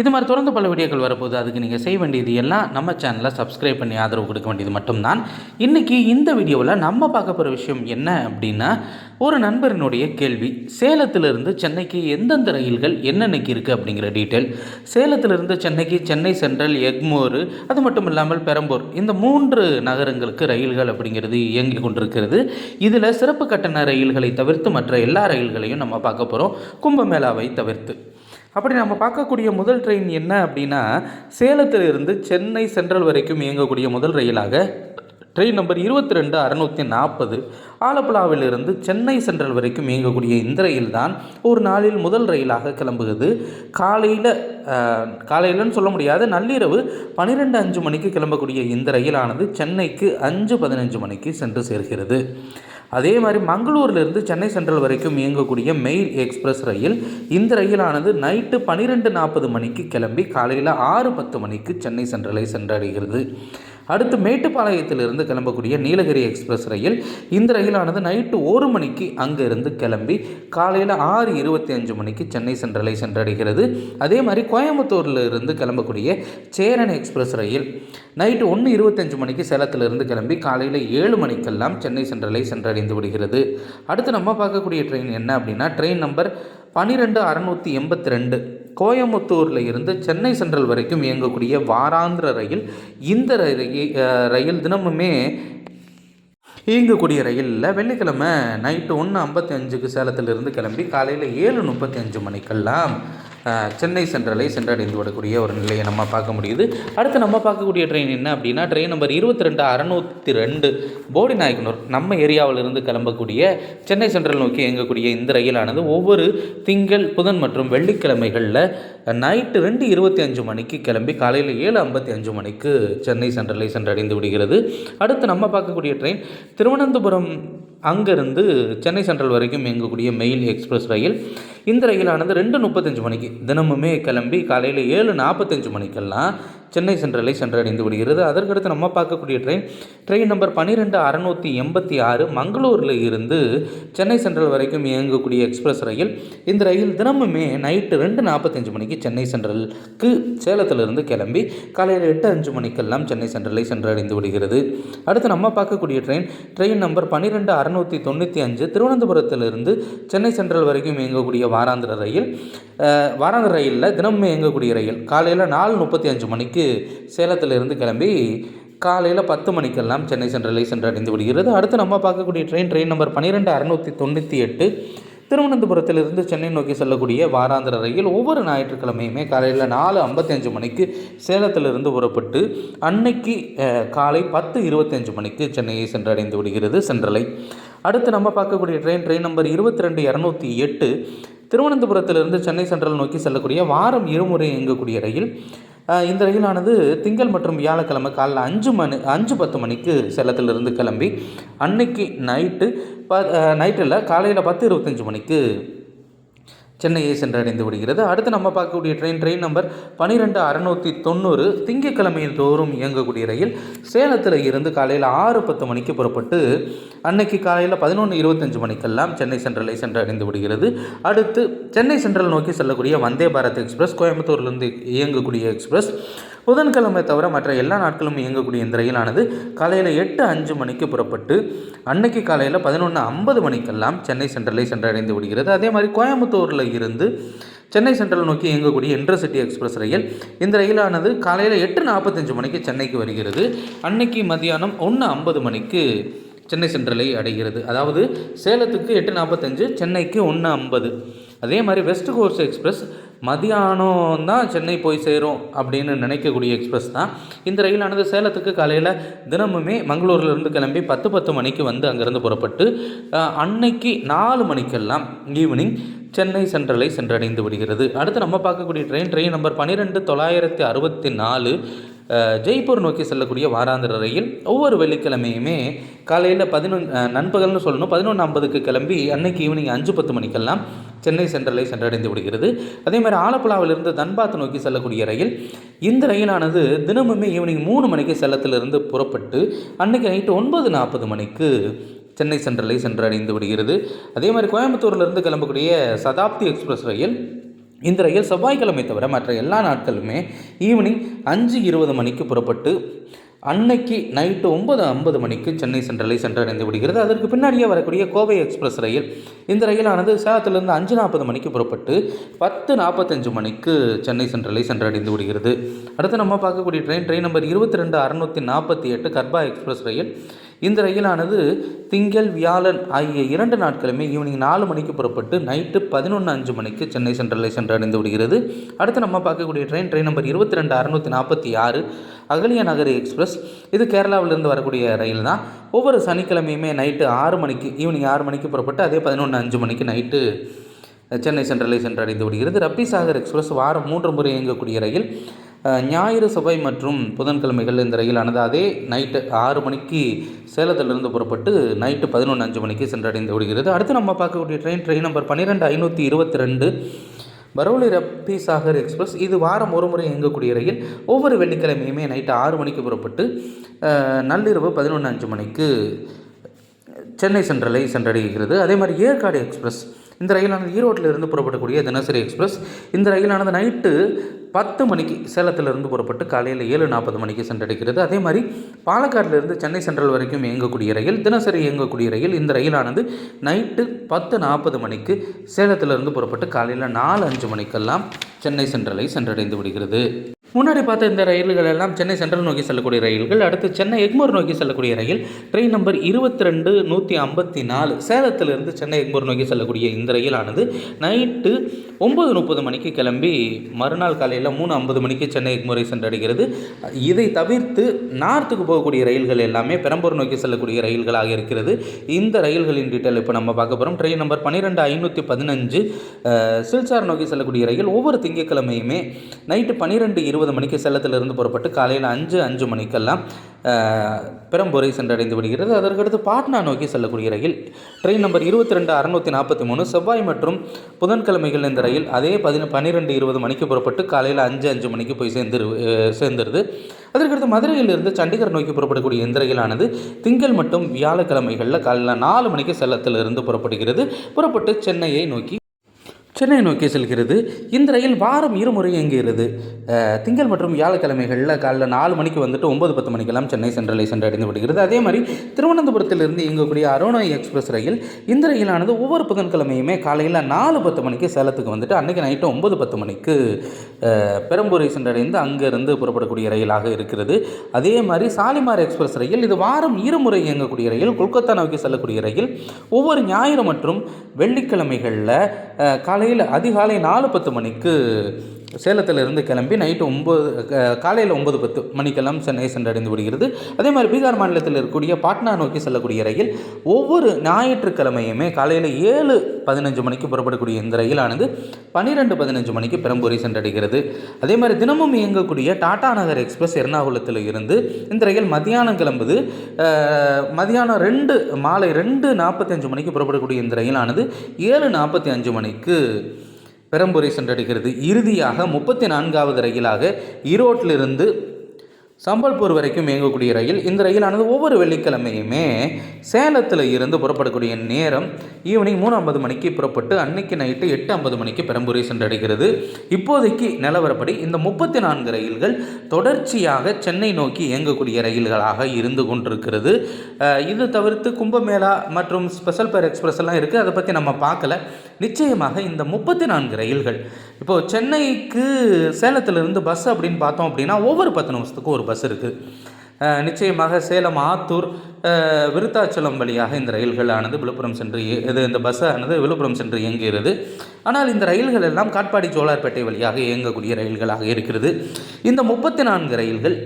இது மாதிரி தொடர்ந்து பல வீடியோக்கள் வரப்போது அதுக்கு நீங்கள் செய்ய வேண்டியது எல்லாம் நம்ம சேனலை சப்ஸ்கிரைப் பண்ணி ஆதரவு கொடுக்க வேண்டியது மட்டும்தான். இன்றைக்கி இந்த வீடியோவில் நம்ம பார்க்க போகிற விஷயம் என்ன அப்படின்னா ஒரு நண்பரினுடைய கேள்வி. சேலத்திலிருந்து சென்னைக்கு எந்தெந்த ரயில்கள் என்னென்னக்கு இருக்குது அப்படிங்கிற டீட்டெயில் சேலத்திலிருந்து சென்னைக்கு சென்னை சென்ட்ரல் எக்மோர் அது மட்டும் இல்லாமல் பெரம்பூர். இந்த மூன்று நகரங்களுக்கு ரயில்கள் அப்படிங்கிறது இயங்கி கொண்டிருக்கிறது. இதில் சிறப்பு கட்டண ரயில்களை தவிர்த்து மற்ற எல்லா ரயில்களையும் நம்ம பார்க்க போகிறோம் கும்பமேளாவை தவிர்த்து. அப்படி நம்ம பார்க்கக்கூடிய முதல் ட்ரெயின் என்ன அப்படின்னா சேலத்திலிருந்து சென்னை சென்ட்ரல் வரைக்கும் இயங்கக்கூடிய முதல் ரயிலாக ட்ரெயின் நம்பர் இருபத்தி ரெண்டு அறநூற்றி நாற்பது ஆலப்புழாவிலிருந்து சென்னை சென்ட்ரல் வரைக்கும் இயங்கக்கூடிய இந்த ரயில் தான் ஒரு நாளில் முதல் ரயிலாக கிளம்புகிறது. காலையில் காலையிலன்னு சொல்ல முடியாது நள்ளிரவு பன்னிரெண்டு அஞ்சு மணிக்கு கிளம்பக்கூடிய இந்த ரயிலானது சென்னைக்கு அஞ்சு பதினஞ்சு மணிக்கு சென்று சேர்கிறது. அதே மாதிரி மங்களூர்லேருந்து சென்னை சென்ட்ரல் வரைக்கும் இயங்கக்கூடிய மெயில் எக்ஸ்பிரஸ் ரயில் இந்த ரயிலானது நைட்டு பன்னிரெண்டு நாற்பது மணிக்கு கிளம்பி காலையில் ஆறு பத்து மணிக்கு சென்னை சென்ட்ரலை சென்றடைகிறது. அடுத்து மேட்டுப்பாளையத்திலிருந்து கிளம்பக்கூடிய நீலகிரி எக்ஸ்பிரஸ் ரயில் இந்த ரயிலானது நைட்டு ஒரு மணிக்கு அங்கிருந்து கிளம்பி காலையில் ஆறு இருபத்தி அஞ்சு மணிக்கு சென்னை சென்ட்ரலை சென்றடைகிறது. அதே மாதிரி கோயம்புத்தூரில் இருந்து கிளம்பக்கூடிய சேரன் எக்ஸ்பிரஸ் ரயில் நைட்டு ஒன்று இருபத்தஞ்சு மணிக்கு சேலத்திலிருந்து கிளம்பி காலையில் ஏழு மணிக்கெல்லாம் சென்னை சென்ட்ரலை சென்றடைந்து விடுகிறது. அடுத்து நம்ம பார்க்கக்கூடிய ட்ரெயின் என்ன அப்படின்னா ட்ரெயின் நம்பர் பன்னிரெண்டு அறநூற்றி எண்பத்தி ரெண்டு. கோயம்புத்தூரில் இருந்து சென்னை சென்ட்ரல் வரைக்கும் இயங்கக்கூடிய வாராந்திர ரயில் இந்த ரயில் ரயில் தினமுமே இயங்கக்கூடிய ரயிலில் வெள்ளிக்கிழமை நைட்டு ஒன்று ஐம்பத்தி அஞ்சுக்கு சேலத்திலிருந்து கிளம்பி காலையில் ஏழு முப்பத்தி அஞ்சு மணிக்கெல்லாம் சென்னை சென்ட்ரலை சென்றடைந்து விடக்கூடிய ஒரு நிலையை நம்ம பார்க்க முடியுது. அடுத்து நம்ம பார்க்கக்கூடிய ட்ரெயின் என்ன அப்படின்னா ட்ரெயின் நம்பர் இருபத்தி ரெண்டு அறநூற்றி ரெண்டு போடி நாயக்கனூர் நம்ம ஏரியாவிலிருந்து கிளம்பக்கூடிய சென்னை சென்ட்ரல் நோக்கி இயங்கக்கூடிய இந்த ரயிலானது ஒவ்வொரு திங்கள் புதன் மற்றும் வெள்ளிக்கிழமைகளில் நைட்டு ரெண்டு இருபத்தி அஞ்சு மணிக்கு கிளம்பி காலையில் ஏழு ஐம்பத்தி அஞ்சு மணிக்கு சென்னை சென்ட்ரலை சென்றடைந்து விடுகிறது. அடுத்து நம்ம பார்க்கக்கூடிய ட்ரெயின் திருவனந்தபுரம் அங்கேருந்து சென்னை சென்ட்ரல் வரைக்கும் இயங்கக்கூடிய மெயில் எக்ஸ்பிரஸ் ரயில். இந்த ரயிலானது ரெண்டு முப்பத்தஞ்சு மணிக்கு தினமுமே கிளம்பி காலையில் ஏழு நாற்பத்தஞ்சு மணிக்கெல்லாம் சென்னை சென்ட்ரலை சென்றடைந்து விடுகிறது. அதற்கடுத்து நம்ம பார்க்கக்கூடிய ட்ரெயின் ட்ரெயின் நம்பர் பன்னிரெண்டு அறநூற்றி எண்பத்தி ஆறு மங்களூரில் இருந்து சென்னை சென்ட்ரல் வரைக்கும் இயங்கக்கூடிய எக்ஸ்பிரஸ் ரயில். இந்த ரயில் தினமுமே நைட்டு ரெண்டு நாற்பத்தஞ்சு மணிக்கு சென்னை சென்ட்ரலுக்கு சேலத்திலிருந்து கிளம்பி காலையில் எட்டு அஞ்சு மணிக்கெல்லாம் சென்னை சென்ட்ரலை சென்றடைந்து விடுகிறது. அடுத்து நம்ம பார்க்கக்கூடிய ட்ரெயின் ட்ரெயின் நம்பர் பன்னிரெண்டு அறநூற்றி தொண்ணூற்றி அஞ்சு திருவனந்தபுரத்திலிருந்து சென்னை சென்ட்ரல் வரைக்கும் இயங்கக்கூடிய வாராந்திர ரயில். வாராந்திர ரயிலில் தினமுமே இயங்கக்கூடிய ரயில். காலையில் நாலு முப்பத்தி அஞ்சு மணிக்கு சேலத்திலிருந்து கிளம்பி காலையில் பத்து மணிக்கெல்லாம் சென்னை சென்ட்ரலை சென்றடைந்து விடுகிறது. அடுத்து நம்ம பார்க்கக்கூடிய ட்ரெயின் ட்ரெயின் நம்பர் பன்னிரெண்டு அறுநூற்றி தொண்ணூற்றி எட்டு. திருவனந்தபுரத்திலிருந்து சென்னை நோக்கி செல்லக்கூடிய வாராந்திர ரயில் ஒவ்வொரு ஞாயிற்றுக்கிழமையுமே காலையில் நாலு ஐம்பத்தஞ்சு மணிக்கு சேலத்திலிருந்து புறப்பட்டு அன்னைக்கு காலை பத்து இருபத்தஞ்சு மணிக்கு சென்னையை சென்றடைந்து விடுகிறது சென்ட்ரலை அடுத்து நம்ம பார்க்கக்கூடிய ட்ரெயின் ட்ரெயின் நம்பர் இருபத்தி ரெண்டு இரநூத்தி எட்டு. திருவனந்தபுரத்திலிருந்து சென்னை சென்ட்ரல் நோக்கி செல்லக்கூடிய வாரம் இருமுறை இயங்கக்கூடிய ரயில் இந்த ரயிலானது திங்கள் மற்றும் வியாழக்கிழமை காலைல அஞ்சு மணி அஞ்சு பத்து மணிக்கு சேலத்திலிருந்து கிளம்பி அன்னைக்கு நைட்டு ப நைட்டில் காலையில் பத்து இருபத்தஞ்சி மணிக்கு சென்னையை சென்றடைந்து விடுகிறது. அடுத்து நம்ம பார்க்கக்கூடிய ட்ரெயின் ட்ரெயின் நம்பர் பன்னிரெண்டு அறநூற்றி தொண்ணூறு. திங்கக்கிழமையில் தோறும் இயங்கக்கூடிய ரயில் சேலத்தில் இருந்து காலையில் ஆறு பத்து மணிக்கு புறப்பட்டு அன்னைக்கு காலையில் பதினொன்று இருபத்தஞ்சு மணிக்கெல்லாம் சென்னை சென்ட்ரலை சென்றடைந்து விடுகிறது. அடுத்து சென்னை சென்ட்ரல் நோக்கி செல்லக்கூடிய வந்தே பாரத் எக்ஸ்பிரஸ் கோயம்புத்தூர்லேருந்து இயங்கக்கூடிய எக்ஸ்பிரஸ் புதன்கிழமை தவிர மற்ற எல்லா நாட்களும் இயங்கக்கூடிய இந்த ரயிலானது காலையில் எட்டு அஞ்சு மணிக்கு புறப்பட்டு அன்னைக்கு காலையில் பதினொன்று ஐம்பது மணிக்கெல்லாம் சென்னை சென்ட்ரலை சென்றடைந்து விடுகிறது. அதே மாதிரி கோயம்புத்தூரில் இருந்து சென்னை சென்ட்ரல் நோக்கி இயங்கக்கூடிய இன்டர்சிட்டி எக்ஸ்பிரஸ் ரயில் இந்த ரயிலானது காலையில் எட்டு நாற்பத்தஞ்சு மணிக்கு சென்னைக்கு வருகிறது. அன்னைக்கு மதியானம் ஒன்று ஐம்பது மணிக்கு சென்னை சென்ட்ரலை அடைகிறது. அதாவது சேலத்துக்கு எட்டு நாற்பத்தஞ்சு சென்னைக்கு ஒன்று ஐம்பது. அதே மாதிரி வெஸ்ட் கோஸ்ட் எக்ஸ்பிரஸ் மதியானம் தான் சென்னை போய் சேரும் அப்படின்னு நினைக்கக்கூடிய எக்ஸ்பிரஸ் தான். இந்த ரயிலானது சேலத்துக்கு காலையில் தினமுமே மங்களூர்லேருந்து கிளம்பி பத்து பத்து மணிக்கு வந்து அங்கேருந்து புறப்பட்டு அன்னைக்கு நாலு மணிக்கெல்லாம் ஈவினிங் சென்னை சென்ட்ரலை சென்றடைந்து விடுகிறது. அடுத்து நம்ம பார்க்கக்கூடிய ட்ரெயின் ட்ரெயின் நம்பர் பன்னிரெண்டு தொள்ளாயிரத்தி அறுபத்தி நாலு ஜெய்ப்பூர் நோக்கி செல்லக்கூடிய வாராந்திர ரயில். ஒவ்வொரு வெள்ளிக்கிழமையுமே காலையில் பதினொன்று நண்பகல்னு சொல்லணும் பதினொன்று ஐம்பதுக்கு கிளம்பி அன்னைக்கு ஈவினிங் அஞ்சு பத்து மணிக்கெல்லாம் சென்னை சென்ட்ரலை சென்றடைந்து விடுகிறது. அதே மாதிரி ஆலப்புழாவிலிருந்து தன்பாத் நோக்கி செல்லக்கூடிய ரயில் இந்த ரயிலானது தினமுமே ஈவினிங் மூணு மணிக்கு செல்லத்திலிருந்து புறப்பட்டு அன்னைக்கு நைட்டு ஒன்பது நாற்பது மணிக்கு சென்னை சென்ட்ரலை சென்றடைந்து விடுகிறது. அதே மாதிரி கோயம்புத்தூர்லேருந்து கிளம்பக்கூடிய சதாப்தி எக்ஸ்பிரஸ் ரயில் இந்த ரயில் செவ்வாய்க்கிழமை தவிர மற்ற எல்லா நாட்களுமே ஈவினிங் அஞ்சு இருபது மணிக்கு புறப்பட்டு அன்னைக்கு நைட்டு ஒன்பது ஐம்பது மணிக்கு சென்னை சென்ட்ரலை சென்றடைந்து விடுகிறது. அதற்கு பின்னாடியே வரக்கூடிய கோவை எக்ஸ்பிரஸ் ரயில். இந்த ரயிலானது சேலத்திலிருந்து அஞ்சு நாற்பது மணிக்கு புறப்பட்டு பத்து நாற்பத்தஞ்சு மணிக்கு சென்னை சென்ட்ரலை சென்றடைந்து விடுகிறது. அடுத்து நம்ம பார்க்கக்கூடிய ட்ரெயின் ட்ரெயின் நம்பர் இருபத்தி ரெண்டு அறநூற்றி நாற்பத்தி எட்டு கர்பா எக்ஸ்பிரஸ் ரயில். இந்த ரயிலானது திங்கள் வியாழன் ஆகிய இரண்டு நாட்களுமே ஈவினிங் நாலு மணிக்கு புறப்பட்டு நைட்டு பதினொன்று அஞ்சு மணிக்கு சென்னை சென்ட்ரலை சென்றடைந்து விடுகிறது. அடுத்து நம்ம பார்க்கக்கூடிய ட்ரெயின் ட்ரெயின் நம்பர் இருபத்தி ரெண்டு அறுநூற்றி நாற்பத்தி ஆறு அகலிய நகரி எக்ஸ்பிரஸ். இது கேரளாவிலிருந்து வரக்கூடிய ரயில் தான். ஒவ்வொரு சனிக்கிழமையுமே நைட்டு ஆறு மணிக்கு ஈவினிங் ஆறு மணிக்கு புறப்பட்டு அதே பதினொன்று அஞ்சு மணிக்கு நைட்டு சென்னை சென்ட்ரலை சென்றடைந்து விடுகிறது. ரப்பி சாகர் எக்ஸ்பிரஸ் வாரம் மூன்று முறை இயங்கக்கூடிய ரயில். ஞாயிறு சபை மற்றும் புதன்கிழமைகள் இந்த ரயிலானது அதே நைட்டு ஆறு மணிக்கு சேலத்திலிருந்து புறப்பட்டு நைட்டு பதினொன்று அஞ்சு மணிக்கு சென்றடைந்து விடுகிறது. அடுத்து நம்ம பார்க்கக்கூடிய ட்ரெயின் ட்ரெயின் நம்பர் பன்னிரெண்டு ஐநூற்றி இருபத்தி ரெண்டு பரௌலி ரப்தி சாகர் எக்ஸ்பிரஸ் இது வாரம் ஒரு முறை இயங்கக்கூடிய ரயில். ஒவ்வொரு வெள்ளிக்கிழமையுமே நைட்டு ஆறு மணிக்கு புறப்பட்டு நள்ளிரவு பதினொன்று அஞ்சு மணிக்கு சென்னை சென்ட்ரலை சென்றடைகிறது. அதே மாதிரி ஏற்காடு எக்ஸ்பிரஸ் இந்த ரயிலானது ஈரோட்டில் இருந்து புறப்படக்கூடிய தினசரி எக்ஸ்பிரஸ். இந்த ரயிலானது நைட்டு பத்து மணிக்கு சேலத்திலிருந்து புறப்பட்டு காலையில் ஏழு நாற்பது மணிக்கு சென்றடைகிறது. அதே மாதிரி பாலக்காட்டிலிருந்து சென்னை சென்ட்ரல் வரைக்கும் இயங்கக்கூடிய ரயில் தினசரி இயங்கக்கூடிய ரயில் இந்த ரயிலானது நைட்டு பத்து நாற்பது மணிக்கு சேலத்திலிருந்து புறப்பட்டு காலையில் நாலு அஞ்சு மணிக்கெல்லாம் சென்னை சென்ட்ரலை சென்றடைந்து விடுகிறது. முன்னாடி பார்த்த இந்த ரயில்கள் எல்லாம் சென்னை சென்ட்ரல் நோக்கி செல்லக்கூடிய ரயில்கள் அடுத்து சென்னை எக்மோர் நோக்கி செல்லக்கூடிய ரயில் ட்ரெயின் நம்பர் இருபத்தி ரெண்டு நூற்றி ஐம்பத்தி நாலு சேலத்திலிருந்து சென்னை எக்மோர் நோக்கி செல்லக்கூடிய இந்த ரயிலானது நைட்டு ஒம்பது முப்பது மணிக்கு கிளம்பி மறுநாள் காலையில் மூணு ஐம்பது மணிக்கு சென்னை எக்மோரை சென்றடைகிறது. இதை தவிர்த்து நார்த்துக்கு போகக்கூடிய ரயில்கள் எல்லாமே பெரம்பூர் நோக்கி செல்லக்கூடிய ரயில்களாக இருக்கிறது. இந்த ரயில்களின் டீட்டெயில் இப்போ நம்ம பார்க்க போகிறோம் ட்ரெயின் நம்பர் பன்னிரெண்டு ஐநூற்றி பதினஞ்சு சில்சார் நோக்கி செல்லக்கூடிய ரயில் ஒவ்வொரு திங்கட்கிழமையுமே நைட்டு பன்னிரெண்டு இருபது மணிக்கு சேலத்திலிருந்து புறப்பட்டு காலையில் அஞ்சு அஞ்சு மணிக்கெல்லாம் பெரம்பூரை சென்றடைந்து விடுகிறது. அதற்கடுத்து பாட்னா நோக்கி செல்லக்கூடிய ரயில் ட்ரெயின் நம்பர் இருபத்தி ரெண்டு அறுநூற்றி நாற்பத்தி மூணு செவ்வாய் மற்றும் புதன்கிழமைகள் இந்த ரயில் அதே பதின பன்னிரெண்டு இருபது மணிக்கு புறப்பட்டு காலையில் அஞ்சு அஞ்சு மணிக்கு போய் சேர்ந்துரு சேர்ந்துருது. அதற்கடுத்து மதுரையிலிருந்து சண்டிகர் நோக்கி புறப்படக்கூடிய இந்த ரயிலானது திங்கள் மற்றும் வியாழக்கிழமைகளில் காலையில் நாலு மணிக்கு சேலத்திலிருந்து புறப்படுகிறது. புறப்பட்டு சென்னையை நோக்கி சென்னை நோக்கி செல்கிறது. இந்த ரயில் வாரம் இருமுறை இயங்குகிறது. திங்கள் மற்றும் வியாழக்கிழமைகளில் காலைல நாலு மணிக்கு வந்துட்டு ஒன்பது பத்து மணிக்கெல்லாம் சென்னை சென்ட்ரலை சென்றடைந்து விடுகிறது. அதே மாதிரி திருவனந்தபுரத்திலிருந்து இயங்கக்கூடிய அருணாய் எக்ஸ்பிரஸ் ரயில் இந்த ரயிலானது ஒவ்வொரு புதன்கிழமையுமே காலையில் நாலு பத்து மணிக்கு சேலத்துக்கு வந்துட்டு அன்றைக்கி நைட்டு ஒன்பது பத்து மணிக்கு பெரம்பூரை சென்றடைந்து அங்கேருந்து புறப்படக்கூடிய ரயிலாக இருக்கிறது. அதே மாதிரி சாலிமார் எக்ஸ்பிரஸ் ரயில் இது வாரம் இருமுறை இயங்கக்கூடிய ரயில் கொல்கத்தா நோக்கி செல்லக்கூடிய ரயில் ஒவ்வொரு ஞாயிறு மற்றும் வெள்ளிக்கிழமைகளில் காலை காலையில் அதிகாலை நாலு பத்து மணிக்கு சேலத்திலிருந்து கிளம்பி நைட்டு ஒம்பது காலையில் ஒம்பது பத்து மணிக்கெல்லாம் சென்னை சென்றடைந்து விடுகிறது. அதே மாதிரி பீகார் மாநிலத்தில் இருக்கக்கூடிய பாட்னா நோக்கி செல்லக்கூடிய ரயில் ஒவ்வொரு ஞாயிற்றுக்கிழமையுமே காலையில் ஏழு பதினஞ்சு மணிக்கு புறப்படக்கூடிய இந்த ரயிலானது பன்னிரெண்டு பதினஞ்சு மணிக்கு பெரம்பூரை சென்றடைகிறது. அதே மாதிரி தினமும் இயங்கக்கூடிய டாடா நகர் எக்ஸ்பிரஸ் எர்ணாகுளத்தில் இருந்து இந்த ரயில் மதியானம் கிளம்புது. மதியானம் ரெண்டு மாலை ரெண்டு நாற்பத்தஞ்சு மணிக்கு புறப்படக்கூடிய இந்த ரயிலானது ஏழு நாற்பத்தி அஞ்சு மணிக்கு பெரம்பூரை சென்றடைகிறது. இறுதியாக முப்பத்தி நான்காவது ரயிலாக ஈரோட்டிலிருந்து சம்பல்பூர் வரைக்கும் இயங்கக்கூடிய ரயில் இந்த ரயிலானது ஒவ்வொரு வெள்ளிக்கிழமையுமே சேலத்தில் இருந்து புறப்படக்கூடிய நேரம் ஈவினிங் மூணு ஐம்பது மணிக்கு புறப்பட்டு அன்னைக்கு நைட்டு எட்டு ஐம்பது மணிக்கு பெரம்பூரை சென்றடைகிறது. இப்போதைக்கு நிலவரப்படி இந்த முப்பத்தி நான்கு ரயில்கள் தொடர்ச்சியாக சென்னை நோக்கி இயங்கக்கூடிய ரயில்களாக இருந்து கொண்டிருக்கிறது. இது தவிர்த்து கும்பமேளா மற்றும் ஸ்பெஷல் பேர் எக்ஸ்பிரஸ் எல்லாம் இருக்குது அதை பற்றி நம்ம பார்க்கல. நிச்சயமாக இந்த முப்பத்தி நான்கு ரயில்கள். இப்போது சென்னைக்கு சேலத்திலிருந்து பஸ் அப்படின்னு பார்த்தோம் அப்படின்னா ஒவ்வொரு பத்து நிமிஷத்துக்கும் ஒரு பஸ் இருக்குது நிச்சயமாக சேலம் ஆத்தூர் விருத்தாச்சலம் வழியாக இந்த ரயில்களானது விழுப்புரம் சென்று இது இந்த பஸ்ஸானது விழுப்புரம் சென்று இயங்குகிறது. ஆனால் இந்த ரயில்கள் எல்லாம் காட்பாடி சோழார்பேட்டை வழியாக இயங்கக்கூடிய ரயில்களாக இருக்கிறது. இந்த முப்பத்தி நான்கு ரயில்கள்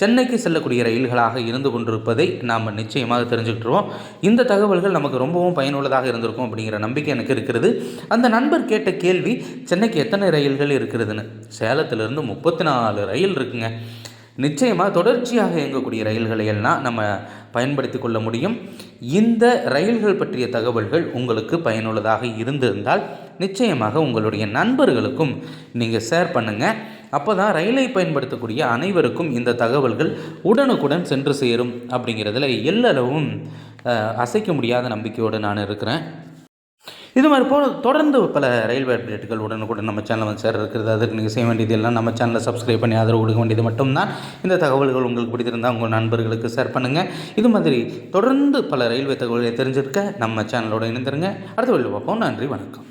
சென்னைக்கு செல்லக்கூடிய ரயில்களாக இருந்து கொண்டிருப்பதை நாம் நிச்சயமாக தெரிஞ்சுக்கிட்டுருவோம். இந்த தகவல்கள் நமக்கு ரொம்பவும் பயனுள்ளதாக இருந்திருக்கும் அப்படிங்கிற நம்பிக்கை எனக்கு இருக்கிறது. அந்த நண்பர் கேட்ட கேள்வி சென்னைக்கு எத்தனை ரயில்கள் இருக்கிறதுன்னு? சேலத்திலிருந்து முப்பத்தி நாலு ரயில் இருக்குங்க. நிச்சயமாக தொடர்ச்சியாக இயங்கக்கூடிய ரயில்களை எல்லாம் நம்ம பயன்படுத்தி கொள்ள முடியும். இந்த ரயில்கள் பற்றிய தகவல்கள் உங்களுக்கு பயனுள்ளதாக இருந்திருந்தால் நிச்சயமாக உங்களுடைய நண்பர்களுக்கும் நீங்கள் ஷேர் பண்ணுங்கள் அப்போ தான் ரயிலை பயன்படுத்தக்கூடிய அனைவருக்கும் இந்த தகவல்கள் உடனுக்குடன் சென்று சேரும் அப்படிங்கிறதுல எல்லளவும் அசைக்க முடியாத நம்பிக்கையோடு நான் இருக்கிறேன். இது மாதிரி போல தொடர்ந்து பல ரயில்வே அப்டேட்டுகள் உடனுக்குடன் நம்ம சேனல் வந்து சேர இருக்கிறது. அதுக்கு நீங்கள் செய்ய வேண்டியது எல்லாம் நம்ம சேனலை சப்ஸ்கிரைப் பண்ணி ஆதரவு கொடுக்க வேண்டியது மட்டும்தான். இந்த தகவல்கள் உங்களுக்கு பிடித்திருந்தால் உங்கள் நண்பர்களுக்கு ஷேர் பண்ணுங்கள் இது மாதிரி தொடர்ந்து பல ரயில்வே தகவல்களை தெரிஞ்சிருக்க நம்ம சேனலோட இணைந்திருங்க. அடுத்த வழியில் பார்ப்போம். நன்றி வணக்கம்.